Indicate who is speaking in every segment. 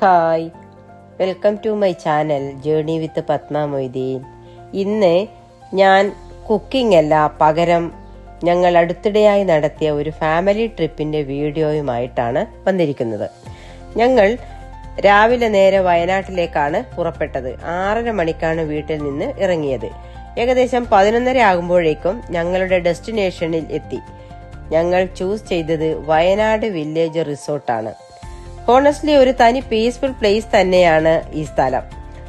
Speaker 1: Hi. Welcome to my channel journey with Padma Moideen. ഇന്ന് ഞാൻ cooking അല്ല പകരം ഞങ്ങൾ അടുത്തിടെയായി നടത്തിയ ഒരു ഫാമിലി ട്രിപ്പിന്റെ വീഡിയോയുമായിട്ടാണ് വന്നിരിക്കുന്നത്. ഞങ്ങൾ രാവിലെ നേരെ വയനാട്ടിലേക്കാണ് പുറപ്പെട്ടത്. ആറര മണിക്കാണ് വീട്ടിൽ നിന്ന് ഇറങ്ങിയത്. ഏകദേശം പതിനൊന്നര ആകുമ്പോഴേക്കും ഞങ്ങളുടെ ഡെസ്റ്റിനേഷനിൽ എത്തി. ഞങ്ങൾ ചൂസ് ചെയ്തത് വയനാട് വില്ലേജ് റിസോർട്ടാണ്. ഹോണസ്റ്റ്ലി ഒരു തനി പീസ്ഫുൾ പ്ലേസ് തന്നെയാണ് ഈ സ്ഥലം.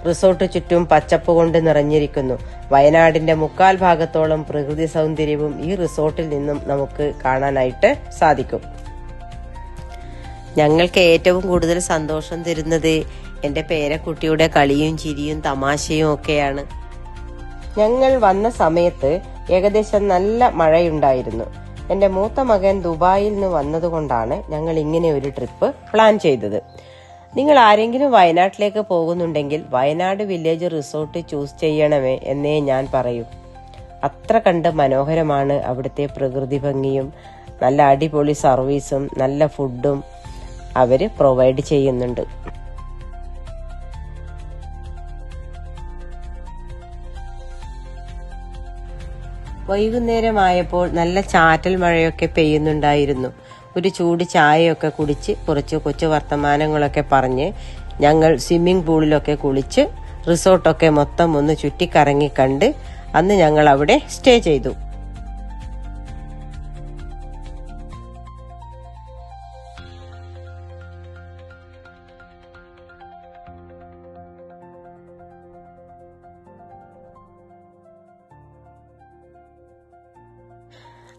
Speaker 1: റിസോർട്ട് ചുറ്റും പച്ചപ്പ് കൊണ്ട് നിറഞ്ഞിരിക്കുന്നു. വയനാടിന്റെ മുക്കാൽ ഭാഗത്തോളം പ്രകൃതി സൗന്ദര്യവും ഈ റിസോർട്ടിൽ നിന്നും നമുക്ക് കാണാനായിട്ട് സാധിക്കും. ഞങ്ങൾക്ക് ഏറ്റവും കൂടുതൽ സന്തോഷം തരുന്നത് എന്റെ പേരക്കുട്ടിയുടെ കളിയും ചിരിയും തമാശയും ഒക്കെയാണ്. ഞങ്ങൾ വന്ന സമയത്ത് ഏകദേശം നല്ല മഴയുണ്ടായിരുന്നു. എന്റെ മൂത്ത മകൻ ദുബായിൽ നിന്ന് വന്നതുകൊണ്ടാണ് ഞങ്ങൾ ഇങ്ങനെ ഒരു ട്രിപ്പ് പ്ലാൻ ചെയ്തത്. നിങ്ങൾ ആരെങ്കിലും വയനാട്ടിലേക്ക് പോകുന്നുണ്ടെങ്കിൽ വയനാട് വില്ലേജ് റിസോർട്ട് ചൂസ് ചെയ്യണമേ എന്നേ ഞാൻ പറയൂ. അത്ര കണ്ട് മനോഹരമാണ് അവിടുത്തെ പ്രകൃതി ഭംഗിയും നല്ല അടിപൊളി സർവീസും നല്ല ഫുഡും അവർ പ്രൊവൈഡ് ചെയ്യുന്നുണ്ട്. വൈകുന്നേരമായപ്പോൾ നല്ല ചാറ്റൽ മഴയൊക്കെ പെയ്യുന്നുണ്ടായിരുന്നു. ഒരു ചൂട് ചായയൊക്കെ കുടിച്ച് കുറച്ച് കൊച്ചു വർത്തമാനങ്ങളൊക്കെ പറഞ്ഞ് ഞങ്ങൾ സ്വിമ്മിംഗ് പൂളിലൊക്കെ കുളിച്ച് റിസോർട്ടൊക്കെ മൊത്തം ഒന്ന് ചുറ്റിക്കറങ്ങി കണ്ട് അന്ന് ഞങ്ങൾ അവിടെ സ്റ്റേ ചെയ്തു.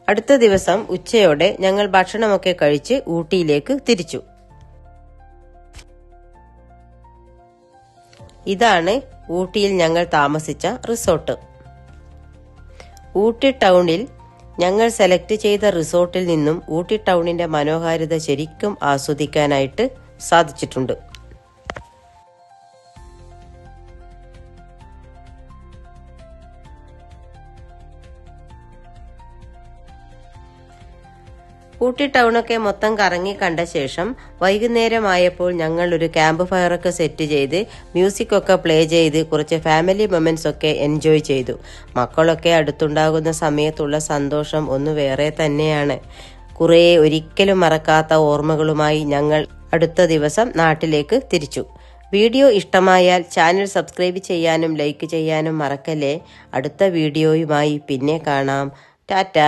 Speaker 1: അടുത്ത ദിവസം ഉച്ചയോടെ ഞങ്ങൾ ഭക്ഷണമൊക്കെ കഴിച്ച് ഊട്ടിയിലേക്ക് തിരിച്ചു. ഇതാണ് ഊട്ടിയിൽ ഞങ്ങൾ താമസിച്ച റിസോർട്ട്. ഊട്ടി ടൗണിൽ ഞങ്ങൾ സെലക്ട് ചെയ്ത റിസോർട്ടിൽ നിന്നും ഊട്ടി ടൗണിന്റെ മനോഹാരിത ശരിക്കും ആസ്വദിക്കാനായിട്ട് സാധിച്ചിട്ടുണ്ട്. ഊട്ടി ടൗണൊക്കെ മൊത്തം കറങ്ങി കണ്ട ശേഷം വൈകുന്നേരമായപ്പോൾ ഞങ്ങൾ ഒരു ക്യാമ്പ് ഫയറൊക്കെ സെറ്റ് ചെയ്ത് മ്യൂസിക് ഒക്കെ പ്ലേ ചെയ്ത് കുറച്ച് ഫാമിലി മൊമെന്റ്സ് ഒക്കെ എൻജോയ് ചെയ്തു. മക്കളൊക്കെ അടുത്തുണ്ടാകുന്ന സമയത്തുള്ള സന്തോഷം ഒന്ന് വേറെ തന്നെയാണ്. കുറേ ഒരിക്കലും മറക്കാത്ത ഓർമ്മകളുമായി ഞങ്ങൾ അടുത്ത ദിവസം നാട്ടിലേക്ക് തിരിച്ചു. വീഡിയോ ഇഷ്ടമായാൽ ചാനൽ സബ്സ്ക്രൈബ് ചെയ്യാനും ലൈക്ക് ചെയ്യാനും മറക്കല്ലേ? അടുത്ത വീഡിയോയുമായി പിന്നെ കാണാം. ടാറ്റ.